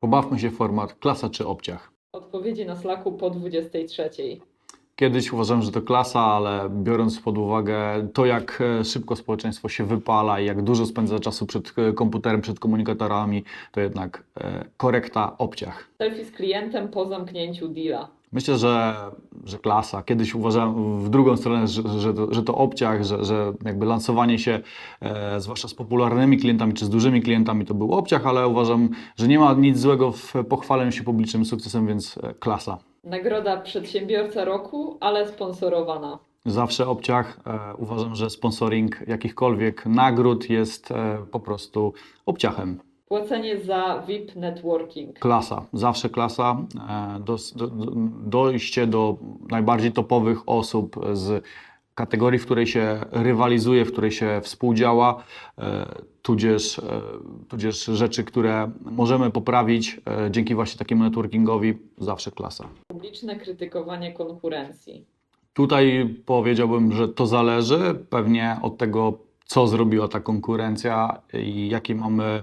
Pobawmy się w format klasa czy obciach. Odpowiedzi na Slacku po 23. Kiedyś uważałem, że to klasa, ale biorąc pod uwagę to, jak e, szybko społeczeństwo się wypala i jak dużo spędza czasu przed e, komputerem, przed komunikatorami, to jednak e, korekta obciach. Selfie z klientem po zamknięciu deala. Myślę, że, że klasa. Kiedyś uważałem w drugą stronę, że, że, to, że to obciach, że, że jakby lansowanie się, e, zwłaszcza z popularnymi klientami czy z dużymi klientami, to był obciach, ale uważam, że nie ma nic złego w pochwaleniu się publicznym sukcesem, więc e, klasa. Nagroda Przedsiębiorca Roku, ale sponsorowana. Zawsze obciach. E, uważam, że sponsoring jakichkolwiek nagród jest e, po prostu obciachem. Płacenie za VIP Networking. Klasa, zawsze klasa. E, do, do, dojście do najbardziej topowych osób z kategorii, w której się rywalizuje, w której się współdziała, e, tudzież, e, tudzież rzeczy, które możemy poprawić dzięki właśnie takiemu networkingowi, zawsze klasa. Publiczne krytykowanie konkurencji. Tutaj powiedziałbym, że to zależy pewnie od tego, co zrobiła ta konkurencja i jakie mamy,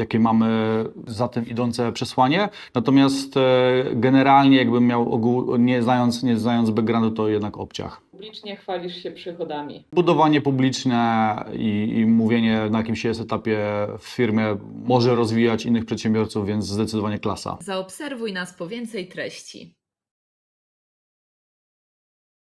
jakie mamy za tym idące przesłanie. Natomiast e, generalnie, jakbym miał ogół, nie znając, nie znając backgroundu, to jednak obciach. Publicznie chwalisz się przychodami. Budowanie publiczne i, i mówienie, na jakim się jest etapie w firmie, może rozwijać innych przedsiębiorców, więc zdecydowanie klasa. Zaobserwuj nas po więcej treści.